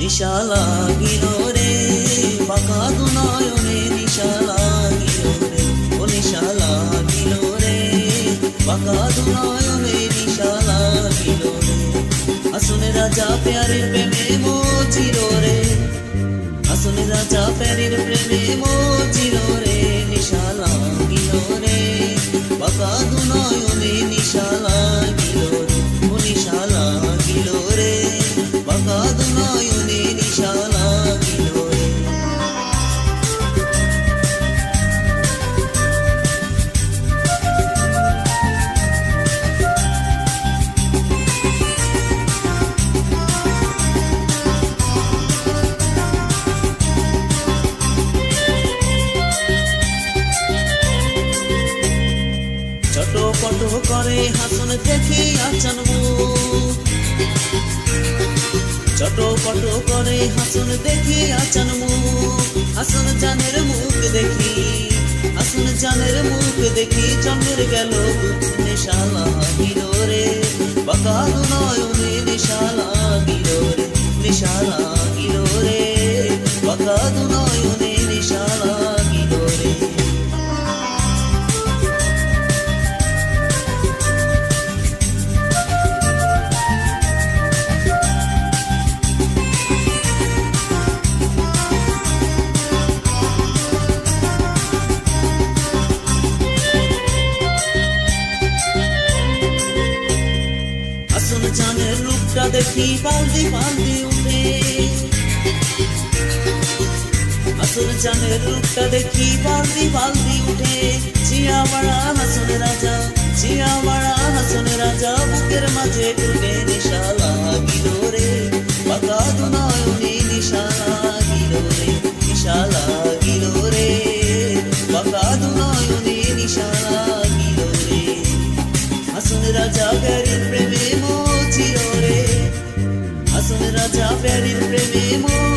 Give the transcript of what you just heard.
নিশা লাগিল রে বাঁকা দুনয়নে নিশা লাগিল রে, ও নিশা লাগিল রে বাঁকা দুনয়নে নিশা লাগিল রে। আসুন রাজা প্যারে প্রেমে মোচিল রে, আসুন রাজা প্যারের প্রেমে মোচিল রে নিশা লাগিল পট করে হাসন দেখি আচন ছোট পট করে হাসন দেখি আচন হাসন জানের মুখ দেখি, হাসন জানের মুখ দেখি, চন্দ্রের গেল নেশালা হিরো রে বকাল জানের রূপটা দেখি পাল্দি পাল্দি উঠে। আসল জানের রূপটা দেখি পাল্দি পাল্দি উঠে। চিয়া বাড়া হাসন রাজা চিয়া বাড়া হাসন রাজা, বুকের মাঝে টুটে নিশা লাগিল রে। বাঁকা দুনয়নে নিশা লাগিল রে, নিশা লাগিল রে। বাঁকা দুনয়নে নিশা লাগিল রে। আসন রাজা প্যারির প্রেমে মোচিল চিররে। হাসন রাজা প্যারির প্রেমে মোর